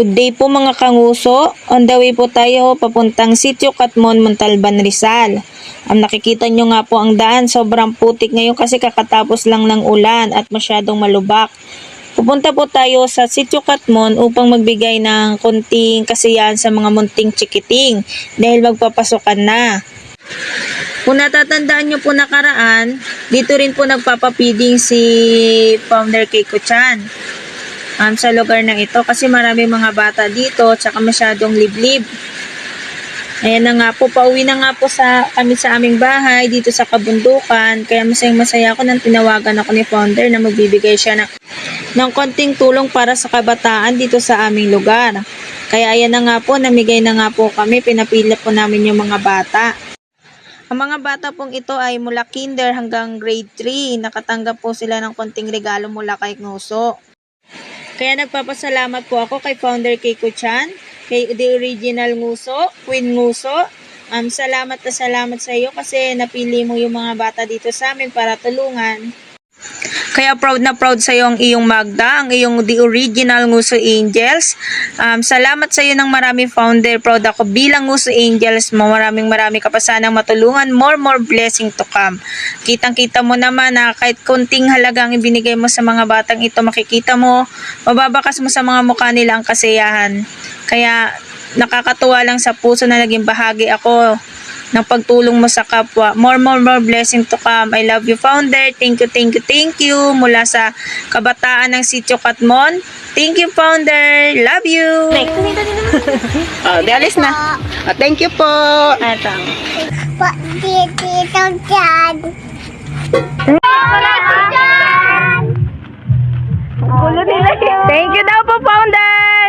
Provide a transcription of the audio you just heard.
Good day po mga kanguso. On the way po tayo papuntang Sitio Katmon, Montalban, Rizal. Ang nakikita nyo nga po ang daan, sobrang putik ngayon kasi kakatapos lang ng ulan at masyadong malubak. Pupunta po tayo sa Sitio Katmon upang magbigay ng konting kasiyahan sa mga munting chikiting dahil magpapasokan na. Kung natatandaan nyo po nakaraan, dito rin po nagpapapiding si Founder Keiko Chan um, sa lugar na ito kasi marami mga bata dito tsaka masyadong liblib. Ayan na nga po, pauwi na nga po sa, kami sa aming bahay dito sa kabundukan. Kaya masayang masaya ako nang tinawagan ako ni Founder na magbibigay siya ng, ng konting tulong para sa kabataan dito sa aming lugar. Kaya ayan na nga po, namigay na nga po kami, pinapila po namin yung mga bata. Ang mga bata pong ito ay mula kinder hanggang grade 3. Nakatanggap po sila ng konting regalo mula kay Nguso. Kaya nagpapasalamat po ako kay founder Keiko Chan, kay The Original Nguso, Queen Nguso. Um, salamat na salamat sa iyo kasi napili mo yung mga bata dito sa amin para tulungan. Kaya proud na proud sa iyo ang iyong Magda, ang iyong The Original Nguso Angels. Um, salamat sa iyo ng marami founder. Proud ako bilang Nguso Angels. Maraming marami ka pa sanang matulungan. More more blessing to come. Kitang-kita mo naman na kahit konting halagang ibinigay mo sa mga batang ito, makikita mo, mababakas mo sa mga mukha nila ang kasiyahan. Kaya nakakatuwa lang sa puso na naging bahagi ako ng pagtulong mo sa kapwa. More, more, more blessing to come. I love you, founder. Thank you, thank you, thank you. Mula sa kabataan ng Sitio Katmon. Thank you, founder. Love you. oh, di alis na. Oh, thank you po. Ito. Po, dito, dyan. Thank you daw po, founder.